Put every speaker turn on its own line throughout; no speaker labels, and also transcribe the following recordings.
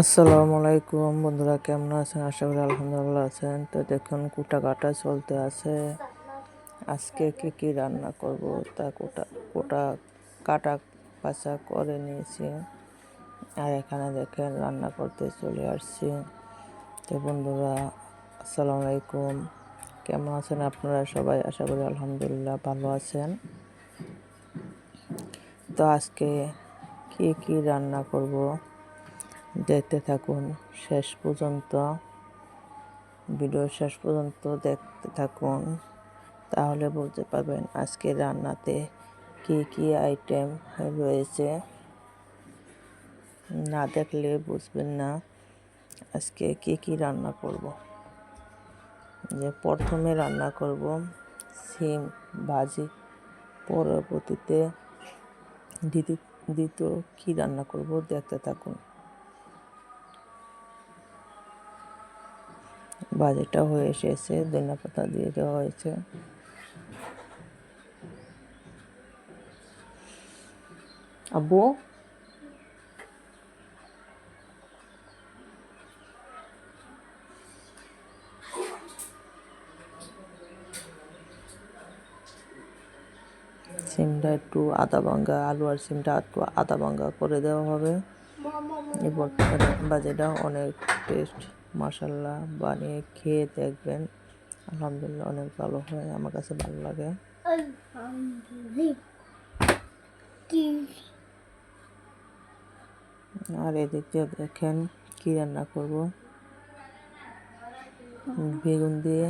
আসসালামু আলাইকুম বন্ধুরা, কেমন আছেন? আশা করি আলহামদুলিল্লাহ আছেন। তো দেখুন কুটা কাটা চলতে আছে। আজকে কি কি রান্না করব? তা কোটা কোটা কাটা পাচা করে নিয়েছি। আর এখানে দেখেন, রান্না করতে চলে আসছি। তো বন্ধুরা, আসসালামু আলাইকুম। কেমন আছেন আপনারা সবাই? আশা করি আলহামদুলিল্লাহ ভালো আছেন। তো আজকে কি কি রান্না করব? দেখতে থাকুন। শেষ পর্যন্ত, ভিডিও শেষ পর্যন্ত দেখতে থাকুন। তাহলে বলতে পারবেন আজকে রান্নাতে কি কি আইটেম রয়েছে। না দেখলে বুঝবেন না আজকে কি কি রান্না করব। যে প্রথমে রান্না করব সিম ভাজি, পরবর্তীতে দ্বিতীয় কী রান্না করব দেখতে থাকুন। ভাজিটা হয়ে এসেছে ধনিয়া পাতা দিয়ে দেওয়া হয়েছে। আব্বু? সিমটা একটু আদা ভাঙ্গা আলু আর সিমটা একটু আদা ভাঙ্গা করে দেওয়া হবে। এবার বাজেটা অনেক টেস্ট মাসাল্লাহ বানিয়ে খেয়ে দেখবেন। আলহামদুলিল্লাহ অনেক ভালো হয় আমার কাছে ভালো লাগে। আর এদিক দেখেন কী রান্না করব। বেগুন দিয়ে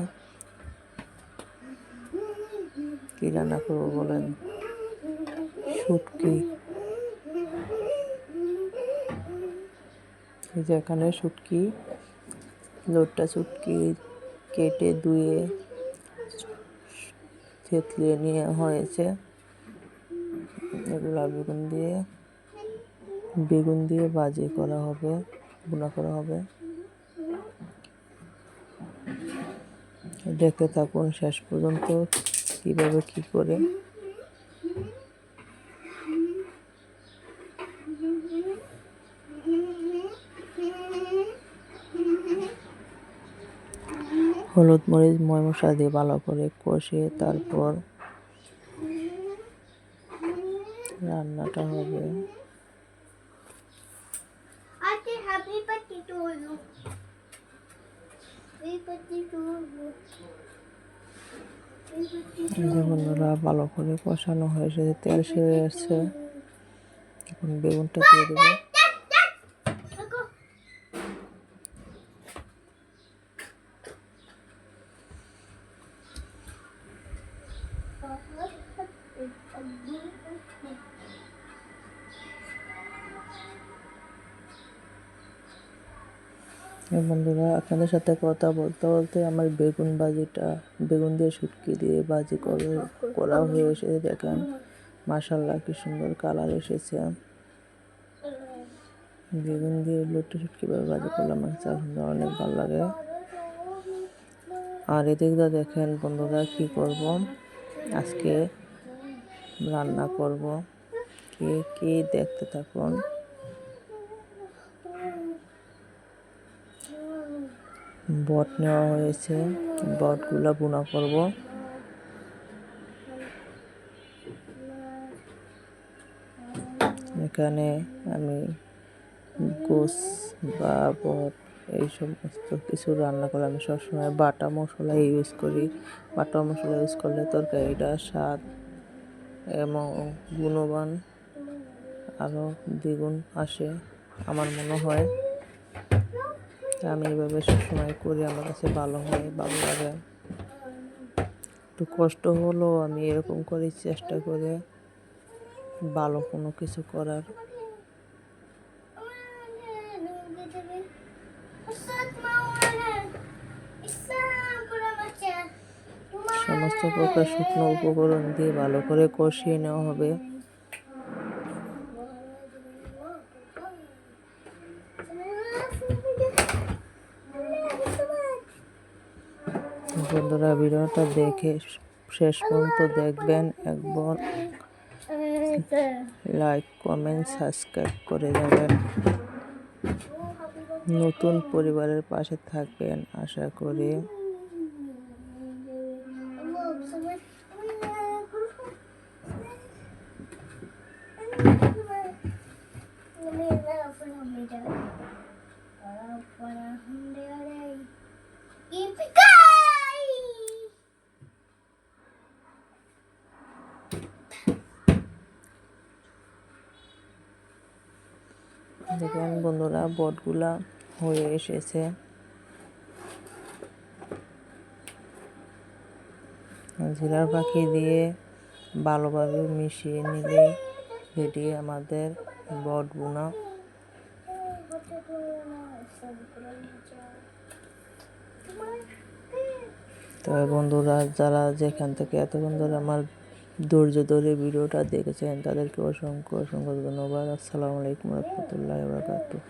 কী রান্না করব বলেন? শুটকি। এই যে এখানে শুটকি। লোটটা শুটকি কেটে ধুয়ে থেতলিয়ে নিয়ে হয়েছে। এগুলা বেগুন দিয়ে বেগুন দিয়ে ভাজি করা হবে বোনা করা হবে। দেখতে থাকুন শেষ পর্যন্ত কীভাবে কী করে। হলুদ মরিচ ময় মশলা দিয়ে ভালো করে কষিয়ে তারপর রান্নাটা হবে
Ate, happy birthday to you. Happy birthday to you. Happy birthday to
যে বন্ধুরা ভালো করে কষানো হয়েছে তেল সেরে আসছে এখন বেগুনটা দিয়ে দেবো বন্ধুরা, আপনাদের সাথে কথা বলতে বলতে আমার বেগুন বাজিটা, বেগুন দিয়ে শুটকি দিয়ে বাজি করে করা হয়ে এসেছে, দেখেন। মাসাল্লাহ কি সুন্দর কালার এসেছে। বেগুন দিয়ে লুটে শুটকিভাবে ভাজি করলে আমার কাছে অনেক ভালো লাগে। আর এদিক দিয়ে দেখেন বন্ধুরা, কি করব? আজকে রান্না করব। কে কে দেখতে থাকুন। বট নেওয়া হয়েছে। বটগুলো বোনা করব। এখানে আমি গোস বা বট এই সমস্ত কিছু রান্না করলে আমি সবসময় বাটা মশলা ইউজ করি। বাটা মশলা ইউজ করলে তরকারিটা স্বাদ এবং গুণবান আরও দ্বিগুণ আসে আমার মনে হয়। আমি এইভাবে সবসময় করি, আমার কাছে ভালো হয়, ভালো লাগে। একটু কষ্ট হলেও আমি এরকম করে, চেষ্টা করে ভালো কোনো কিছু করার। প্রকার শুকনো উপকরণ দিয়ে ভালো করে কষিয়ে নেওয়া হবে। বন্ধুরা, ভিডিওটা দেখে শেষ পর্যন্ত দেখবেন। একবার লাইক কমেন্ট সাবস্ক্রাইব করে যাবেন।
নতুন পরিবারের পাশে থাকবেন, আশা করি। দেখেন বন্ধুরা, বটগুলা হয়ে এসেছে। জিরার পাখি দিয়ে ভালোভাবে মিশিয়ে নিলে রেডি আমাদের বট বোনা। তবে বন্ধুরা, যারা যেখান থেকে এতক্ষণ ধরে আমার ধৈর্য ধরে ভিডিওটা দেখেছেন তাদেরকে অসংখ্য অসংখ্য ধন্যবাদ। আসসালামু আলাইকুম রহমতুল্লাহ বারকাতুহ